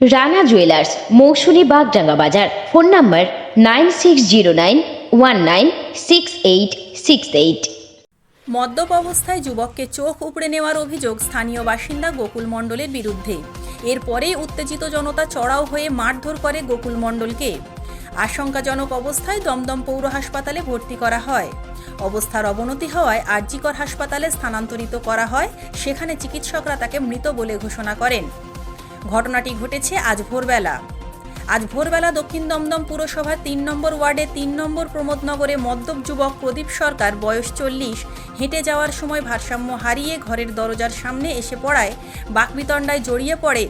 Rana jewellers Mousumi Bagdanga বাজার। Phone number nine six zero nine one nine six eight six eight. মদ্যপ অবস্থায় যুবককে চোখ উপড়ে নেওয়ার অভিযোগ স্থানীয় বাসিন্দা গোকুল মণ্ডলের বিরুদ্ধে। এরপরেই উত্তেজিত জনতা চড়াও হয়ে মারধর করে গোকুল মণ্ডলকে। আশঙ্কাজনক অবস্থায় দমদম পৌর হাসপাতালে ভর্তি করা হয়। অবস্থার অবনতি হওয়ায় আরজিকর হাসপাতালে স্থানান্তরিত করা হয়। সেখানে চিকিৎসকরা তাকে মৃত বলে ঘোষণা করেন। ঘটনাটি ঘটেছে আজ ভোরবেলা। আজ ভোরবেলা দক্ষিণ দমদম পুরসভার তিন নম্বর ওয়ার্ডে তিন নম্বর প্রমোদনগরে মদ্যপ যুবক প্রদীপ সরকার, বয়স চল্লিশ, হেঁটে যাওয়ার সময় ভারসাম্য হারিয়ে ঘরের দরজার সামনে এসে পড়ায় বাকবিতণ্ডায় জড়িয়ে পড়ে।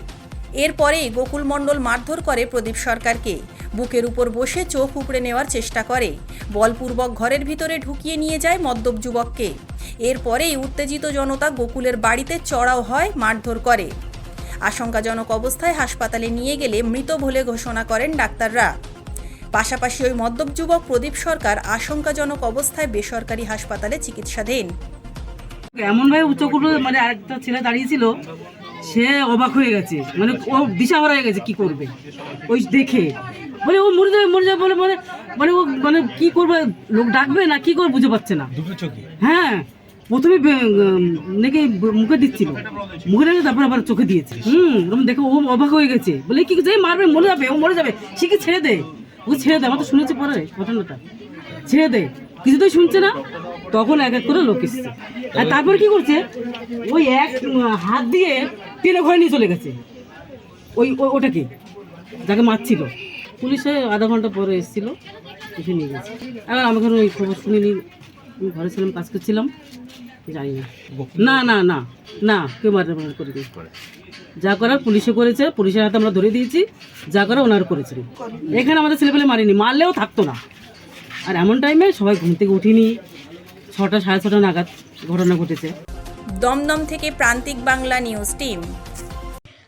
এরপরে গোকুল মণ্ডল মারধর করে প্রদীপ সরকারকে। বুকের উপর বসে চোখ উপড়ে নেওয়ার চেষ্টা করে। বলপূর্বক ঘরের ভিতরে ঢুকিয়ে নিয়ে যায় মদ্যপ যুবককে। এরপরেই উত্তেজিত জনতা গোকুলের বাড়িতে চড়াও হয়, মারধর করে। আশঙ্কাজনক অবস্থায় হাসপাতালে নিয়ে গেলে মৃত বলে ঘোষণা করেন ডাক্তাররা। পাশাপাশি ওই মদ্যপ যুবক প্রদীপ সরকার আশঙ্কাজনক অবস্থায় বেসরকারি হাসপাতালে চিকিৎসাধীন। এমন ভাবে উচ্চ করে মানে আরেকটা ছেলে দাঁড়িয়েছিল সে অবাক হয়ে গেছে। মানে ও দিশা হয়ে গেছে কি করবে? ওই দেখে। বলে ও মরে যাবে মরে যাবে বলে মানে মানে ও মানে কি করবে? লোক ডাকবে না কি করবে বুঝে পাচ্ছে না? হ্যাঁ। প্রথমে নাকি মুখে দিচ্ছিল। মুখে দিয়ে তারপর আবার চোখে দিয়েছে। হুম, এরকম দেখে ও অবাক হয়ে গেছে। বলে, কি যে মারবে, মরে যাবে, ও মরে যাবে। সে কি ছেড়ে দে? ও ছেড়ে দে, আমার তো শুনেছে পরে ঘটনাটা। ছেড়ে দে। কিছুতেই শুনছে না। তখন এক এক করে লোক এসছে। আর তারপর কি করছে? ওই এক হাত দিয়ে টেনে ঘরে নিয়ে চলে গেছে। ওই ওটাকে, যাকে মারছিল। পুলিশে আধা ঘণ্টা পরে এসেছিল, এসে নিয়ে গেছে। এবার আমাকে ওই খবর শুনিনি আমি ঘরে ছিলাম কাজ করছিলাম জানি না। না না না না কেউ মার্ডার করে যা করার পুলিশে করেছে পুলিশের হাতে আমরা ধরে দিয়েছি যা করার ওনার করেছেন এখানে আমাদের ছেলেপেলে মারিনি মারলেও থাকতো না। আর এমন টাইমে সবাই ঘুম থেকে উঠিনি ছটা সাড়ে ছটা নাগাদ ঘটনা ঘটেছে। দমদম থেকে প্রান্তিক বাংলা নিউজ টিম